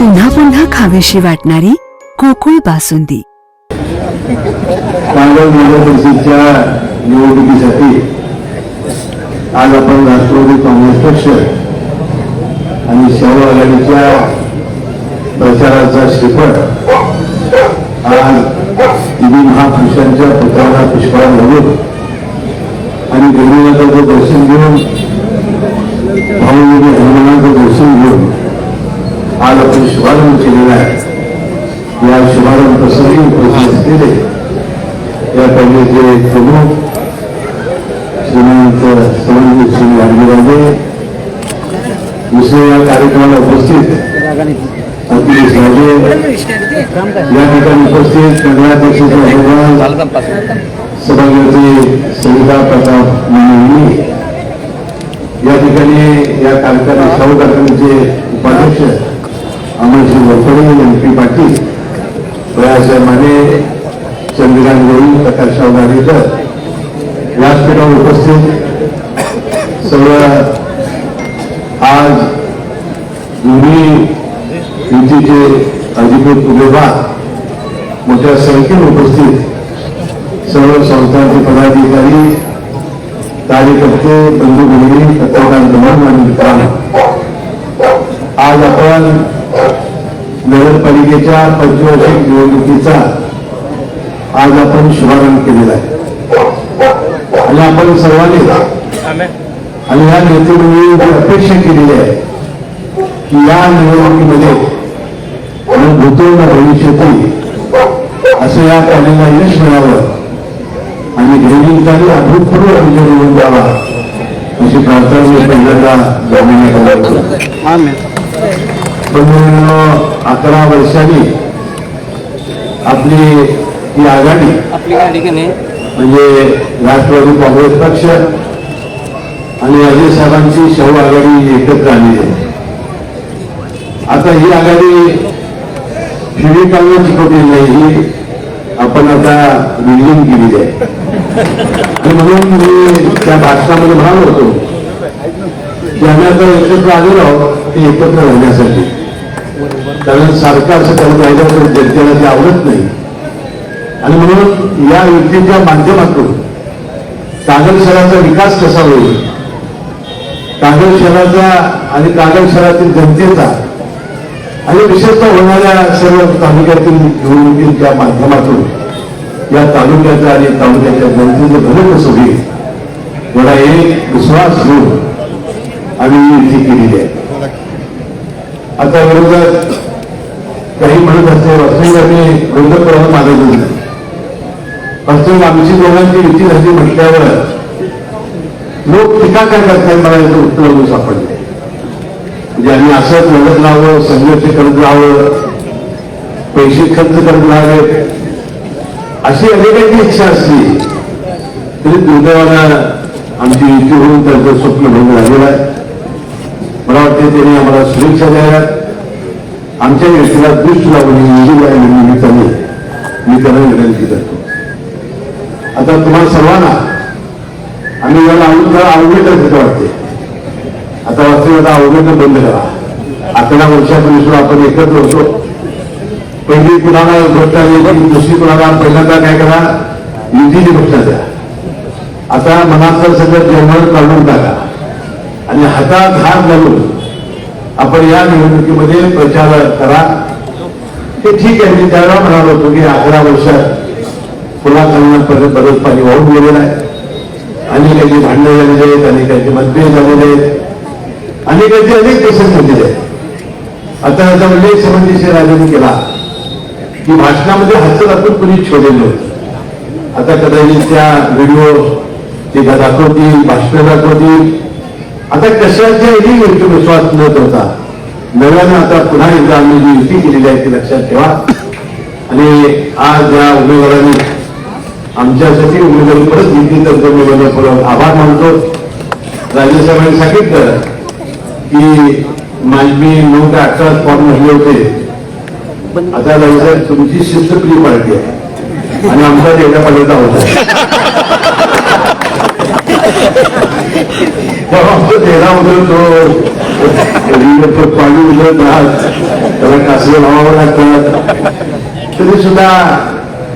पुन्हा पुन्हा खावीशी वाटणारी कोकुळ बासुंदी. कांगड नगर परिषदच्या निवडणुकीसाठी आज आपण राष्ट्रवादी काँग्रेस पक्ष आणि शहर आघाडीच्या प्रचाराचा श्रीफळ आज तिन्ही महापुरुषांच्या पुतळ्याला पुष्पळा घालून आणि गणिताचं दर्शन घेऊन भाऊनी हनुमानाचं दर्शन घेऊन आज आपण शुभारंभ केलेला आहे. या शुभारंभ प्रसंगी उपस्थित असलेले या कॉलेजचे प्रमुख श्रीमंत सवंगी श्री गांधीराजे दुसरे या कार्यक्रमाला उपस्थित अतिश राजे या ठिकाणी उपस्थित नगराध्यक्ष सभागृहाचे सविता प्रताप मानवी या ठिकाणी या कार्यक्रमात सर्व कार्यक्रमाचे उपाध्यक्ष माने चंद्रकांत गोळी प्रकाश गाडेकर व्यासपीठावर उपस्थित. सर्व आज दोन्ही युतीचे अधिकृत उमेदवार मोठ्या संख्येने उपस्थित. सर्व संस्थांचे पदाधिकारी कार्यकर्ते बंधू भगिनी पत्रकार जमान आणि मित्रांनो. आज आपण नगरपालिकेच्या पंचवार्षिक निवडणुकीचा आज आपण शुभारंभ केलेला आहे. आणि आपण सर्वांनी आणि या नेतेमंडळी अपेक्षा केलेली आहे की या निवडणुकीमध्ये आणि भूतो न असं या कॉलेजला यश मिळावं आणि घेणीचाही अभूतपूर्व विजय मिळून द्यावा अशी प्रार्थना मी पहिल्यांदा जमिनीला अकरा वर्षांनी आपली ही आघाडी म्हणजे राष्ट्रवादी काँग्रेस पक्ष आणि अजय साहेबांची शाहू आघाडी एकत्र आलेली आहे. आता ही आघाडी काढणं शिकवलेली नाही ही आपण आता बिल्डिंग केलेली आहे. आणि म्हणून मी त्या भाषणामध्ये म्हणालो होतो. की आम्ही आता एकत्र आलेलो ते एकत्र राहण्यासाठी कारण सारखं असं करत राहिलं तर जनतेला ते आवडत नाही. आणि म्हणून या युतीच्या माध्यमातून कागल शहराचा विकास कसा होईल? कागल शहराचा आणि कागल शहरातील जनतेचा आणि विशेषतः होणाऱ्या सर्व तालुक्यातील निवडणुकीच्या माध्यमातून या तालुक्याच्या आणि तालुक्याच्या जनतेचं भलं कसं होईल? मला एक विश्वास घेऊन आम्ही युती केलेली आहे. आता विरोधात काही म्हणत असते वास्तविक आम्ही विरोधक प्रवाह मागत नाही वास्तविक आमची दोघांची युती झाली म्हटल्यावर लोक टीका काय करतात मला याचं उत्तर होऊ सापडले. म्हणजे आम्ही असंच लढत राहावं संघर्ष करत राहावं पैसे खर्च करत राहावे अशी अनेकांची इच्छा असली तरी दुर्दैवानं आमची युती होऊन त्यांचं स्वप्न भंग झालेलं आहे. मला वाटते त्यांनी आम्हाला शुभेच्छा द्याव्यात आमच्या व्यक्तीला दृष्ट लागून इंजिन आहे निमित्ताने मी त्यांना विनंती करतो. आता तुम्हाला सर्वांना आम्ही याला अवघड अवघड तिथं वाटते आता वाटते आता अवघड बंद करा. अकरा वर्षापूर्वी सुद्धा आपण एकत्र होतो. पहिली कुणाला घोषणा द्यायची दुसरी कुणाला पहिल्यांदा काय करा युतीची घोषणा द्या. आता मनातलं सगळं जेवण काढून टाका. आणि हातात हात घालून आपण या निवडणुकीमध्ये प्रचार करा. हे ठीक आहे मी त्यावेळेला म्हणालो होतो की अकरा वर्षात पुन्हा त्यांना बरंच पाणी वाहून गेलेलं आहे. अनेकांची भांडणं झालेली आहेत अनेकांचे मतभेद झालेले आहेत. अनेकांचे अनेक प्रसंग झालेले आहेत. आता याचा उल्लेख म्हणजे संबंधीशी राजाने केला. की भाषणामध्ये हास्य दाखवून कुणी छोडलेलं होतं आता कदाचित त्या व्हिडिओ ते दाखवतील भाषणं दाखवतील आता कशाच्याही गोष्टी विश्वास न ठेवता नव्यानं आता पुन्हा एकदा आम्ही जी युती केलेली आहे ती लक्षात ठेवा. आणि आज या उमेदवारांनी आमच्यासाठी उमेदवारी परत घेतली तर मी आभार मानतो. राज्यसभेने सांगितलं की माझी नऊ ते अठरा फॉर्म भरले होते. आता राजेसाहेब तुमची शिस्तप्रिय पार्टी आहे. आणि आमचा डेटा पाठवता होता तेव्हा आमचं तेरा वगैरे पाणी उतरत राहत त्याला कासरे लावावं लागतात तरी सुद्धा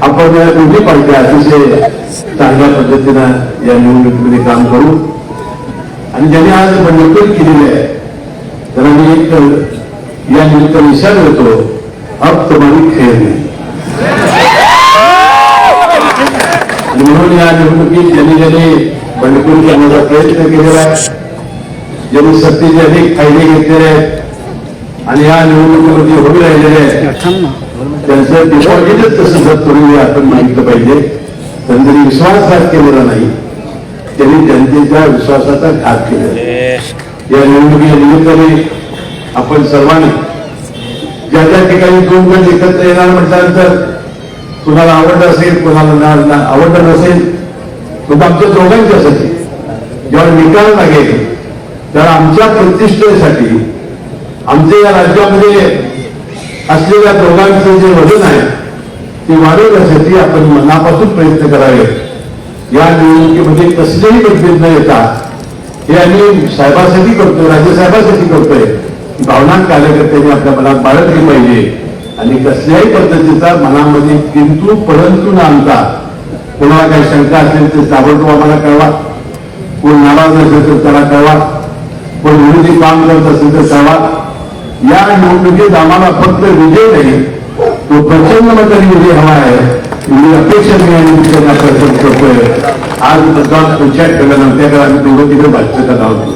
आपण या दोन्ही पार्ट्या अतिशय चांगल्या पद्धतीनं या निवडणुकीमध्ये काम करू आणि ज्यांनी आज निवडणूक केलेली आहे त्याला मी एक या निमित्त विचार देतो अब तुम्हारी खेळ नाही म्हणून या निवडणुकीत ज्यांनी ज्यांनी बंडखोरी करण्याचा प्रयत्न केलेला आहे ज्यांनी सत्तेचे अनेक फायदे घेतलेले आहेत. आणि या निवडणुकीमध्ये उभे राहिलेले आहेत. त्यांचं डिपॉझिटच तसं जर पूर्वी आपण मागितलं पाहिजे. त्यांनी विश्वासघात केलेला नाही त्यांनी जनतेच्या विश्वासाचा घात केलेला या निवडणुकीच्या निमित्ताने आपण सर्वांनी ज्या त्या ठिकाणी दोन गट एकत्र येणार म्हटल्यानंतर कुणाला आवडलं असेल कुणाला आवडलं नसेल मग आमच्या दोघांच्यासाठी जेव्हा निकाल लागेल तर आमच्या प्रतिष्ठेसाठी आमच्या या राज्यामध्ये असलेल्या दोघांचं जे वजन आहे ते वाढवण्यासाठी आपण मनापासून प्रयत्न करावे. या निवडणुकीमध्ये कसलेही मतभेद न येता हे आम्ही साहेबासाठी करतोय राज्यसाहेबासाठी करतोय. भावना कार्यकर्त्यांनी आपल्या मनात बाळगली पाहिजे. आणि कसल्याही पद्धतीचा मनामध्ये किंतू परंतु न आणता कोणाला काही शंका असेल तर ताबडतोब आम्हाला कळवा. कोण नाराज असेल तर त्याला कळवा. कोण विरोधी काम करत असेल तर कळवा या निवडणुकीत आम्हाला फक्त विजय नाही तो प्रचंड मताने विजय हवा आहे. एवढी अपेक्षा मी या निमित्ताने प्रयत्न करतोय. आज मतदान पुढच्या ठेवल्यानंतर त्याकडे आम्ही दोघं तिकडे भाष्य करणार होतो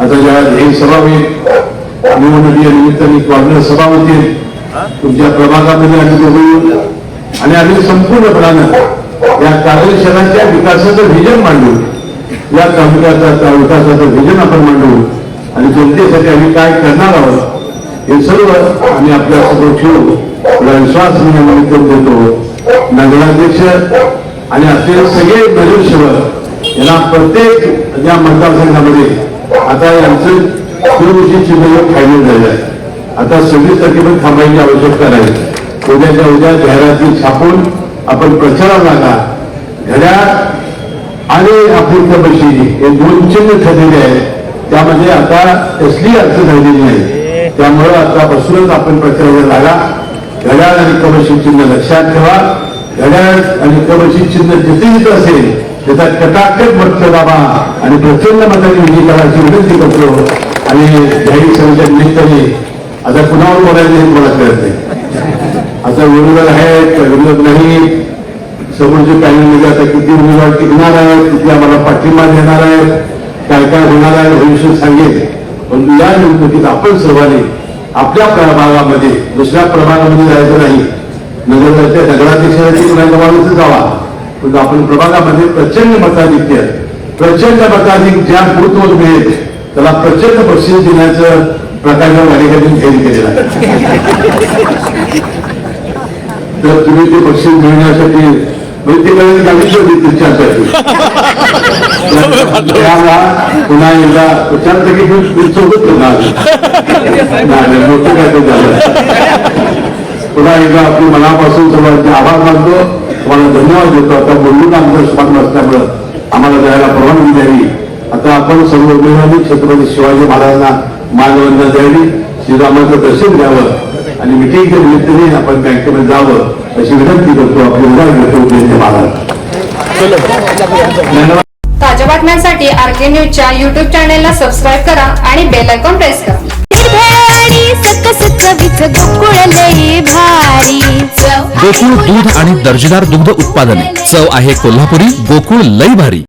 आता ज्या हे सभा मी निवडणुकी या निमित्ताने कॉर्नर सभा होतील तुमच्या प्रभागामध्ये आम्ही दोघं आणि आम्ही संपूर्णपणानं या कार्यक्षणाच्या विकासाचं व्हिजन मांडू या तालुक्याचा विकासाचं विजन आपण मांडू आणि जनतेसाठी आम्ही काय करणार आहोत हे सर्व आम्ही आपल्यासमोर ठेवू. आपला विश्वास निर्माण करून देतो. नगराध्यक्ष आणि असलेले सगळे नगरसेवक यांना प्रत्येक या मतदारसंघामध्ये आता यांचं सुरक्षित चिन्ह फायनल झाले आहे. आता सव्वीस तारखेपर्यंत थांबायची आवश्यकता नाही. उद्याच्या उद्या जाहिराती छापून आपण प्रचारात लागा घड्याळ आणि आफ्रिका बशी हे दोन चिन्ह ठरलेले आहेत. त्यामध्ये आता कसली अर्थ झालेली नाही. त्यामुळं आतापासूनच आपण प्रचाराला लागा. घड्याळ आणि कबशी चिन्ह लक्षात ठेवा. घड्याळ आणि कबशी चिन्ह जिथे जिथं असेल त्याचा कटाकट मत दाबा आणि प्रचंड मताने विजय करायची विनंती करतो. आणि जाहीर सभेच्या निमित्ताने आता कुणावर बोलायचं हे मला कळत नाही. आता विरोधक आहेत विरोधक नाही समोरचे पॅनलमध्ये आता किती उमेदवार टिकणार आहेत किती आम्हाला पाठिंबा देणार आहेत काय काय होणार आहे भविष्य सांगेल पण या निवडणुकीत आपण सर्वांनी आपल्या प्रभागामध्ये दुसऱ्या प्रभागामध्ये जायचं नाही. नगराच्या नगराध्यक्षाची कुणाच्या जावा. परंतु आपण प्रभागामध्ये प्रचंड मताधिक्य प्रचंड मताधिक ज्या बूथवर मिळेल त्याला प्रचंड बक्षीस देण्याचं प्रकारच्या गाडीकडून फेल केलेला आहे. तर तुम्ही ते बक्षीस मिळण्यासाठी म्हणजे ते कळेल तुमच्यासाठी त्याला पुन्हा एकदा तुमच्यापैकी सोबत होणार नाही मोठं काय ते झालं पुन्हा एकदा आपली मनापासून सर्वांचे आभार मानतो तुम्हाला धन्यवाद देतो आता बोलून आमचं स्मरण असल्यामुळं आम्हाला जायला परवानगी द्यावी आता आपण सर्व उमेदवारांनी छत्रपती शिवाजी महाराजांना मानवंदना द्यावी श्रीरामाचं दर्शन घ्यावं आणि मिटिंगच्या निमित्ताने आपण बँकेमध्ये जावं अशी विनंती करतो ताज्या बातम्यांसाठी आर के न्यूजच्या युट्यूब चॅनेलला सबस्क्राईब करा आणि बेल आयकॉन प्रेस करा. गोकुळ दूध आणि दर्जेदार दुग्ध उत्पादने. चव आहे कोल्हापुरी गोकुळ लई भारी.